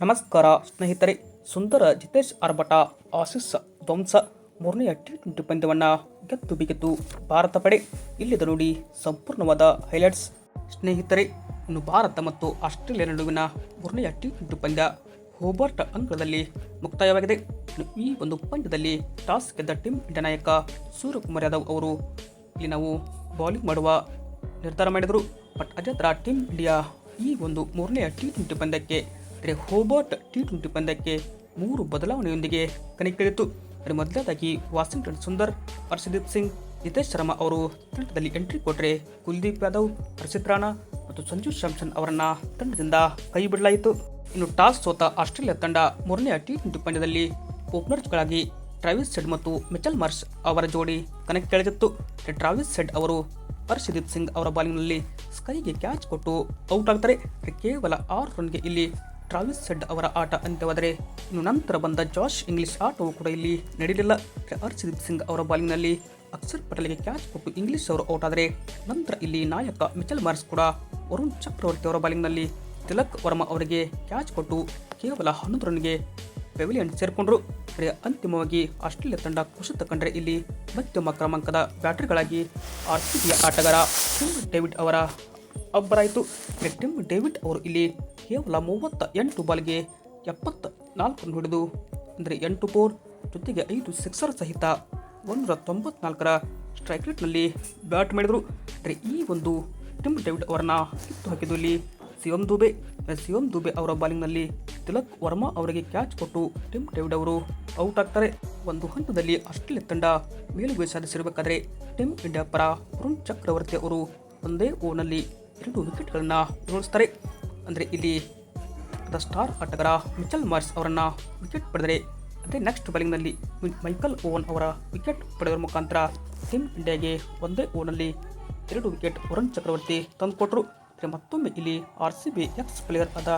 ನಮಸ್ಕಾರ ಸ್ನೇಹಿತರೆ, ಸುಂದರ ಜಿತೇಶ್ ಅರ್ಬಟ ಆಶಿಸ್ ಧ್ವಂಸ, ಮೂರನೆಯ ಟಿ ಟ್ವೆಂಟಿ ಪಂದ್ಯವನ್ನು ಗೆದ್ದು ಬಿಗೆದ್ದು ಭಾರತ ಪಡೆ ಇಲ್ಲಿದ ನೋಡಿ ಸಂಪೂರ್ಣವಾದ ಹೈಲೈಟ್ಸ್. ಸ್ನೇಹಿತರೆ, ಇನ್ನು ಭಾರತ ಮತ್ತು ಆಸ್ಟ್ರೇಲಿಯಾ ನಡುವಿನ ಮೂರನೆಯ ಟಿ ಟ್ವೆಂಟಿ ಪಂದ್ಯ ಹೋಬರ್ಟ್ ಅಂಗಳದಲ್ಲಿ ಮುಕ್ತಾಯವಾಗಿದೆ. ಈ ಒಂದು ಪಂದ್ಯದಲ್ಲಿ ಟಾಸ್ ಗೆದ್ದ ಟೀಮ್ ಇಂಡಿಯಾ ನಾಯಕ ಸೂರ್ಯಕುಮಾರ್ ಯಾದವ್ ಅವರು ಇಲ್ಲಿ ನಾವು ಬೌಲಿಂಗ್ ಮಾಡುವ ನಿರ್ಧಾರ ಮಾಡಿದರು. ಬಟ್ ಅದೇ ಟೀಮ್ ಇಂಡಿಯಾ ಈ ಒಂದು ಮೂರನೆಯ ಟಿ ಟ್ವೆಂಟಿ ಪಂದ್ಯಕ್ಕೆ ಅಂದರೆ ಹೋಬರ್ಟ್ ಟಿ ಟ್ವೆಂಟಿ ಪಂದ್ಯಕ್ಕೆ ಮೂರು ಬದಲಾವಣೆಯೊಂದಿಗೆ ಕಣಕ್ಕಿಳಿತು ಅದರ ಮೊದಲಾದಾಗಿ ವಾಷಿಂಗ್ಟನ್ ಸುಂದರ್, ಹರ್ಷದೀಪ್ ಸಿಂಗ್, ನಿತೇಶ್ ಶರ್ಮಾ ಅವರು ತಂಡದಲ್ಲಿ ಎಂಟ್ರಿ ಕೊಟ್ಟರೆ ಕುಲ್ದೀಪ್ ಯಾದವ್, ಹರ್ಷಿತ್ ರಾಣಾ ಮತ್ತು ಸಂಜು ಸ್ಯಾಮ್ಸನ್ ಅವರನ್ನು ತಂಡದಿಂದ ಕೈ ಬಿಡಲಾಯಿತು. ಇನ್ನು ಟಾಸ್ ಸೋತ ಆಸ್ಟ್ರೇಲಿಯಾ ತಂಡ ಮೂರನೆಯ ಟಿ ಟ್ವೆಂಟಿ ಪಂದ್ಯದಲ್ಲಿ ಓಪನರ್ಸ್ಗಳಾಗಿ ಟ್ರಾವಿಸ್ ಸೆಡ್ ಮತ್ತು ಮಿಚಲ್ ಮಾರ್ಷ್ ಅವರ ಜೋಡಿ ಕಣಕ್ಕಿಳಿದಿತ್ತು. ಟ್ರಾವಿಸ್ ಸೆಡ್ ಅವರು ಹರ್ಷದೀಪ್ ಸಿಂಗ್ ಅವರ ಬಾಲಿಂಗ್ನಲ್ಲಿ ಸ್ಕೈಗೆ ಕ್ಯಾಚ್ ಕೊಟ್ಟು ಔಟ್ ಆಗ್ತಾರೆ. ಕೇವಲ ಆರು ರನ್ಗೆ ಇಲ್ಲಿ ಟ್ರಾವಿಸ್ ಸೆಡ್ ಅವರ ಆಟ ಅಂತ್ಯವಾದರೆ, ಇನ್ನು ನಂತರ ಬಂದ ಜಾಶ್ ಇಂಗ್ಲಿಷ್ ಆಟವು ಕೂಡ ಇಲ್ಲಿ ನಡೆಯಲಿಲ್ಲ. ಹರ್ಷದೀಪ್ ಸಿಂಗ್ ಅವರ ಬಾಲಿಂಗ್ನಲ್ಲಿ ಅಕ್ಷರ್ ಪಟೇಲ್ಗೆ ಕ್ಯಾಚ್ ಕೊಟ್ಟು ಇಂಗ್ಲಿಷ್ ಅವರು ಔಟ್ ಆದರೆ, ನಂತರ ಇಲ್ಲಿ ನಾಯಕ ಮಿಚಲ್ ಮಾರ್ಸ್ ಕೂಡ ವರುಣ್ ಚಕ್ರವರ್ತಿ ಅವರ ಬಾಲಿಂಗ್ನಲ್ಲಿ ತಿಲಕ್ ವರ್ಮಾ ಅವರಿಗೆ ಕ್ಯಾಚ್ ಕೊಟ್ಟು ಕೇವಲ ಹನ್ನೊಂದು ರನ್ಗೆ ಪೆವಿಲಿಯನ್ ಸೇರಿಕೊಂಡ್ರು. ಅಂತಿಮವಾಗಿ ಆಸ್ಟ್ರೇಲಿಯಾ ತಂಡ ಕುಸಿತ ಕಂಡ್ರೆ ಇಲ್ಲಿ ಮಧ್ಯಮ ಕ್ರಮಾಂಕದ ಬ್ಯಾಟರಿಗಳಾಗಿ ಆರ್ ಸಿ ಬಿಯ ಆಟಗಾರ ಡೇವಿಡ್ ಅವರ ಅಬ್ಬರಾಯಿತು ಟಿಮ್ ಡೇವಿಡ್ ಅವರು ಇಲ್ಲಿ ಕೇವಲ ಮೂವತ್ತ ಎಂಟು ಬಾಲ್ಗೆ ಎಪ್ಪತ್ತ ನಾಲ್ಕು ರನ್ ಹೊಡೆದು, ಅಂದರೆ ಎಂಟು ಫೋರ್ ಜೊತೆಗೆ ಐದು ಸಿಕ್ಸರ್ ಸಹಿತ ಒಂದೂರ ತೊಂಬತ್ನಾಲ್ಕರ ಸ್ಟ್ರೈಕ್ ರೇಟ್ನಲ್ಲಿ ಬ್ಯಾಟ್ ಮಾಡಿದರು. ಅಂದರೆ ಈ ಒಂದು ಟಿಮ್ ಡೇವಿಡ್ ಅವರನ್ನ ಕಿತ್ತು ಹಾಕಿದ್ದು ಇಲ್ಲಿ ಸಿವಮ್ ದುಬೆ. ಸಿವಮ್ ದುಬೆ ಅವರ ಬಾಲಿಂಗ್ನಲ್ಲಿ ತಿಲಕ್ ವರ್ಮಾ ಅವರಿಗೆ ಕ್ಯಾಚ್ ಕೊಟ್ಟು ಟಿಮ್ ಡೇವಿಡ್ ಅವರು ಔಟ್ ಆಗ್ತಾರೆ. ಒಂದು ಹಂತದಲ್ಲಿ ಆಸ್ಟ್ರೇಲಿಯಾ ತಂಡ ಮೇಲುಗೈ ಸಾಧಿಸಿರಬೇಕಾದ್ರೆ ಟಿಮ್ ಇಂಡಿಯಾ ಪರ ವರುಣ್ ಚಕ್ರವರ್ತಿ ಅವರು ಒಂದೇ ಓವರ್ನಲ್ಲಿ ಎರಡು ವಿಕೆಟ್ಗಳನ್ನು ಉರುಳಿಸ್ತಾರೆ ಅಂದರೆ ಇಲ್ಲಿ ದ ಸ್ಟಾರ್ ಆಟಗಾರ ಮಿಚಲ್ ಮಾರ್ಸ್ ಅವರನ್ನು ವಿಕೆಟ್ ಪಡೆದರೆ, ಅದೇ ನೆಕ್ಸ್ಟ್ ಬಾಲಿಂಗ್ನಲ್ಲಿ ಮೈಕಲ್ ಓವನ್ ಅವರ ವಿಕೆಟ್ ಪಡೆಯುವ ಮುಖಾಂತರ ಟೀಮ್ ಇಂಡಿಯಾಗೆ ಒಂದೇ ಓವರ್ನಲ್ಲಿ ಎರಡು ವಿಕೆಟ್ ವರುಣ್ ಚಕ್ರವರ್ತಿ ತಂದುಕೊಟ್ರು. ಮತ್ತೊಮ್ಮೆ ಇಲ್ಲಿ R C B X player ಆದ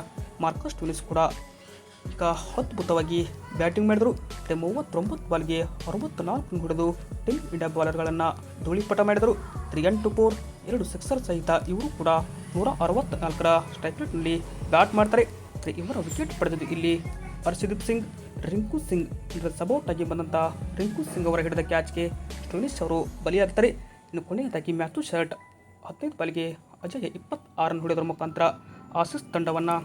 ಮಾರ್ಕಸ್ ಟೂನಿಸ್ ಕೂಡ ಈಗ ಅದ್ಭುತವಾಗಿ ಬ್ಯಾಟಿಂಗ್ ಮಾಡಿದರು. ಮತ್ತು ಮೂವತ್ತೊಂಬತ್ತು ಬಾಲ್ಗೆ ಅರವತ್ತ್ನಾಲ್ಕು ಹೊಡೆದು ಟೀಮ್ ಇಂಡಿಯಾ ಬಾಲರ್ಗಳನ್ನು ಧೂಳಿಪಟ ಮಾಡಿದರು. ತ್ರೀ ಎಂಟು ಫೋರ್ ಎರಡು ಸಿಕ್ಸರ್ ಸಹಿತ ಇವರು ಕೂಡ ನೂರ ಅರವತ್ತ್ನಾಲ್ಕರ ಸ್ಟ್ರೈಕ್ ರೇಟ್ನಲ್ಲಿ ಬ್ಯಾಟ್ ಮಾಡ್ತಾರೆ. ಇವರ ವಿಕೆಟ್ ಪಡೆದಿದ್ದು ಇಲ್ಲಿ ಹರ್ಷದೀಪ್ ಸಿಂಗ್, ರಿಂಕು ಸಿಂಗ್ ಇದರ ಸಬೌಟ್ ಆಗಿ ಬಂದಂಥ ರಿಂಕು ಸಿಂಗ್ ಅವರ ಹಿಡಿದ ಕ್ಯಾಚ್ಗೆ ಸ್ಟೋನಿಸ್ ಅವರು ಬಲಿಯಾಗ್ತಾರೆ ಇನ್ನು ಕೊನೆಯದಾಗಿ ಮ್ಯಾಥ್ಯೂ ಶರ್ಟ್, ಹದಿನೈದು ಬಾಲಿಗೆ ಅಜಯ್ ಇಪ್ಪತ್ತಾರನ್ನು ರನ್ ಹೊಡೆಯೋದ್ರ ಮುಖಾಂತರ ಆಸಿಸ್ ತಂಡವನ್ನು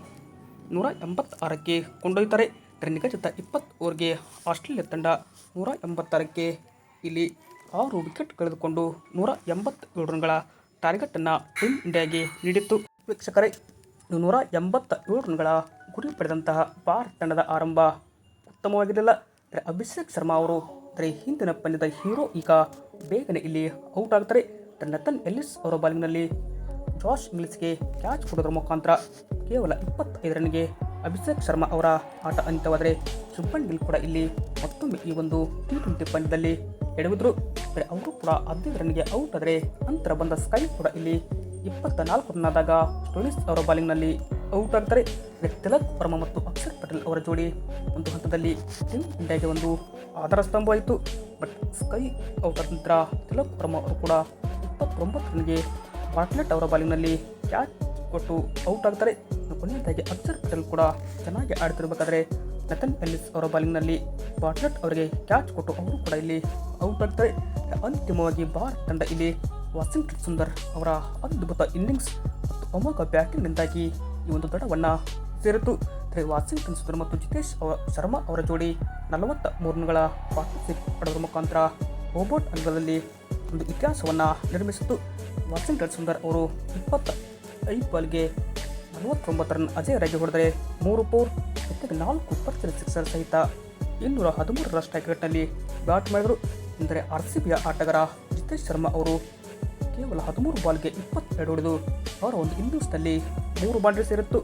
ನೂರ ಎಂಬತ್ತಾರಕ್ಕೆ ಕೊಂಡೊಯ್ತಾರೆ ನಿಗದಿತ ಇಪ್ಪತ್ತು ಓವರ್ಗೆ ಆಸ್ಟ್ರೇಲಿಯಾ ತಂಡ ನೂರ ಎಂಬತ್ತಾರಕ್ಕೆ ಇಲ್ಲಿ ಆರು ವಿಕೆಟ್ ಕಳೆದುಕೊಂಡು ನೂರ ಎಂಬತ್ತೇಳು ರನ್ಗಳ ಟಾರ್ಗೆಟನ್ನು ಟೀಮ್ ಇಂಡಿಯಾಗೆ ನೀಡಿತ್ತು. ವೀಕ್ಷಕರೇ ನೂರ ಎಂಬತ್ತ ಏಳು ರನ್ಗಳ ಗುರಿ ಪಡೆದಂತಹ ಭಾರತ ತಂಡದ ಆರಂಭ ಉತ್ತಮವಾಗಿರಲಿಲ್ಲ. ಅಭಿಷೇಕ್ ಶರ್ಮಾ ಅವರು ಅಂದರೆ ಹಿಂದಿನ ಪಂದ್ಯದ ಹೀರೋ ಈಗ ಬೇಗನೆ ಇಲ್ಲಿ ಔಟ್ ಆಗ್ತಾರೆ. ನತನ್ ಎಲ್ಲಿಸ್ ಅವರ ಬಾಲಿಂಗ್ನಲ್ಲಿ ಜಾಸ್ ಇಂಗ್ಲಿಸ್ಗೆ ಕ್ಯಾಚ್ ಕೊಡೋದ್ರ ಮುಖಾಂತರ ಕೇವಲ ಇಪ್ಪತ್ತೈದು ರನ್ಗೆ ಅಭಿಷೇಕ್ ಶರ್ಮಾ ಅವರ ಆಟ ಅಂತ್ಯವಾದರೆ ಶುಭನ್ ಗಿಲ್ ಕೂಡ ಇಲ್ಲಿ ಮತ್ತೊಮ್ಮೆ ಈ ಒಂದು ಟಿ ಟ್ವೆಂಟಿ ಪಂದ್ಯದಲ್ಲಿ ಎಡವಿದ್ರು. ಅವರು ಕೂಡ ಹದಿನೈದು ರನ್ಗೆ ಔಟ್ ಆದರೆ ನಂತರ ಬಂದ ಸ್ಕೈ ಕೂಡ ಇಲ್ಲಿ ಇಪ್ಪತ್ತ ನಾಲ್ಕು ರನ್ ಆದಾಗ ಸ್ಟೋನಿಸ್ ಅವರ ಬಾಲಿಂಗ್ನಲ್ಲಿ ಔಟ್ ಆಗ್ತಾರೆ. ತಿಲಕ್ ವರ್ಮಾ ಮತ್ತು ಅಕ್ಷರ್ ಪಟೇಲ್ ಅವರ ಜೋಡಿ ಒಂದು ಹಂತದಲ್ಲಿ ಟೀಮ್ ಇಂಡಿಯಾಗೆ ಒಂದು ಆಧಾರ ಸ್ತಂಭವಾಯಿತು. ಬಟ್ ಸ್ಕೈ ಔಟ್ ಆದ ನಂತರ ತಿಲಕ್ ವರ್ಮಾ ಅವರು ಕೂಡ ಇಪ್ಪತ್ತೊಂಬತ್ತು ರನ್ಗೆ ಬಾಟ್ಲೆಟ್ ಅವರ ಬಾಲಿಂಗ್ನಲ್ಲಿ ಕ್ಯಾಚ್ ಕೊಟ್ಟು ಔಟ್ ಆಗ್ತಾರೆ? ಕೊನೆಯದಾಗಿ ಅಕ್ಷರ್ ಪಟೇಲ್ ಕೂಡ ಚೆನ್ನಾಗಿ ಆಡ್ತಿರ್ಬೇಕಾದ್ರೆ ನತನ್ ಎಲ್ಲಿಸ್ ಅವರ ಬಾಲಿಂಗ್ನಲ್ಲಿ ಬಾಟ್ಲೆಟ್ ಅವರಿಗೆ ಕ್ಯಾಚ್ ಕೊಟ್ಟು ಅವರು ಕೂಡ ಇಲ್ಲಿ ಔಟ್ ಆಗ್ತಾರೆ. ಅಂತಿಮವಾಗಿ ಭಾರತ ತಂಡ ಇಲ್ಲಿ ವಾಷಿಂಗ್ಟನ್ ಸುಂದರ್ ಅವರ ಅದ್ಭುತ ಇನ್ನಿಂಗ್ಸ್ ಮತ್ತು ಅಮೋಘ ಬ್ಯಾಟಿಂಗ್ನಿಂದಾಗಿ ಈ ಒಂದು ದಡವನ್ನು ಸೇರಿತು. ವಾಷಿಂಗ್ಟನ್ ಸುಂದರ್ ಮತ್ತು ಜಿತೇಶ್ ಅವರ ಶರ್ಮಾ ಅವರ ಜೋಡಿ ನಲವತ್ತ ಮೂರು ಪಾರ್ಟ್ನರ್ಶಿಪ್ ಪಡೆದ ಮುಖಾಂತರ ರೋಬೋಟ್ ಅಂಗದಲ್ಲಿ ಒಂದು ಇತಿಹಾಸವನ್ನು ನಿರ್ಮಿಸಿತು. ವಾಷಿಂಗ್ಟನ್ ಸುಂದರ್ ಅವರು ಇಪ್ಪತ್ತ ಐದು ಬಾಲ್ಗೆ ನಲವತ್ತೊಂಬತ್ತು ರನ್ ಅಜಯರಾಗಿ ಹೊಡೆದರೆ ಮೂರು ಫೋರ್ ಜೊತೆಗೆ ನಾಲ್ಕು ಪರ್ಸೆಂಟ್ ಸಿಕ್ಸರ್ ಸಹಿತ ಇನ್ನೂರ ಹದಿಮೂರರ ಸ್ಟ್ರೈಕ್ ರೇಟ್ನಲ್ಲಿ ಬ್ಯಾಟ್ ಮಾಡಿದರು. ಎಂದರೆ ಆರ್ ಸಿ ಬಿಯ ಆಟಗಾರ ಜಿತೇಶ್ ಶರ್ಮಾ ಅವರು ಕೇವಲ ಹದಿಮೂರು ಬಾಲ್ಗೆ ಇಪ್ಪತ್ತೆರಡು ಹೊಡೆದು ಅವರ ಒಂದು ಇನ್ನಿಂಗ್ಸ್ನಲ್ಲಿ ಮೂರು ಬಾಂಡ್ರಿ ಸೇರಿತ್ತು.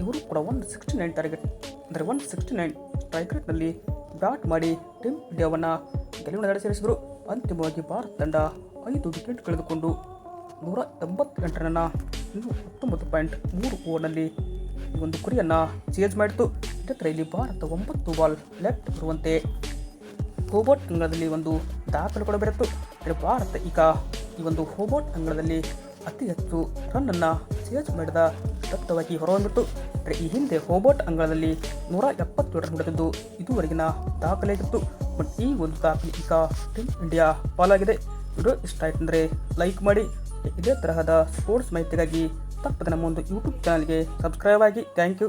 ಇವರು ಕೂಡ ಒನ್ ಸಿಕ್ಸ್ಟಿ ನೈನ್ ಟಾರ್ಗೆಟ್ ಅಂದರೆ ಒನ್ ಸಿಕ್ಸ್ಟಿ ನೈನ್ ಸ್ಟ್ರೈಕ್ ರೇಟ್ನಲ್ಲಿ ಬ್ಯಾಟ್ ಮಾಡಿ ಟೀಮ್ ಇಂಡಿಯಾವನ್ನು ಗೆಲುವಿನ ನಡೆಸಿರಿಸಿದರು ಸೇರಿಸಿದರು. ಅಂತಿಮವಾಗಿ ಭಾರತ ತಂಡ ಐದು ವಿಕೆಟ್ ಕಳೆದುಕೊಂಡು ನೂರ ಎಂಬತ್ತೆಂಟು ರನ್ನ ಇನ್ನೂರ ಹತ್ತೊಂಬತ್ತು ಪಾಯಿಂಟ್ ಮೂರು ಓವರ್ನಲ್ಲಿ ಈ ಒಂದು ಕುರಿಯನ್ನು ಚೇಂಜ್ ಮಾಡಿತು ಜೊತೆ ಇಲ್ಲಿ ಭಾರತ ಒಂಬತ್ತು ಬಾಲ್ ಲೆಫ್ಟ್ ಬರುವಂತೆ ಹೋಬೋಟ್ ಅಂಗಳದಲ್ಲಿ ಒಂದು ದಾಖಲುಗಳು ಬೆರೆತು. ಅಂದರೆ ಭಾರತ ಈಗ ಈ ಒಂದು ಹೋಬೋಟ್ ಅಂಗಳದಲ್ಲಿ ಅತಿ ಹೆಚ್ಚು ರನ್ನನ್ನು ಚೇಂಜ್ ಮಾಡಿದ ದತ್ತವಾಗಿ ಹೊರಹೊಂದಿತ್ತು ಆದರೆ ಈ ಹಿಂದೆ ಹೋಬೋಟ್ ಅಂಗಳದಲ್ಲಿ ನೂರ ಎಪ್ಪತ್ತೇಳು ರನ್ ಹೊಡೆದಿದ್ದು ಇದುವರೆಗಿನ ದಾಖಲೆಯಾಗಿತ್ತು ಬಟ್ ಈ ಒಂದು ದಾಖಲೆ ಈಗ ಟೀಮ್ ಇಂಡಿಯಾ ಪಾಲಾಗಿದೆ. ವಿಡಿಯೋ ಇಷ್ಟ ಆಯ್ತಂದರೆ ಲೈಕ್ ಮಾಡಿ. ಇದೇ ತರಹದ ಸ್ಪೋರ್ಟ್ಸ್ ಮಾಹಿತಿಗಾಗಿ ತಪ್ಪದ ನಮ್ಮೊಂದು ಯೂಟ್ಯೂಬ್ ಚಾನಲ್ಗೆ ಸಬ್ಸ್ಕ್ರೈಬ್ ಆಗಿ ಥ್ಯಾಂಕ್ ಯು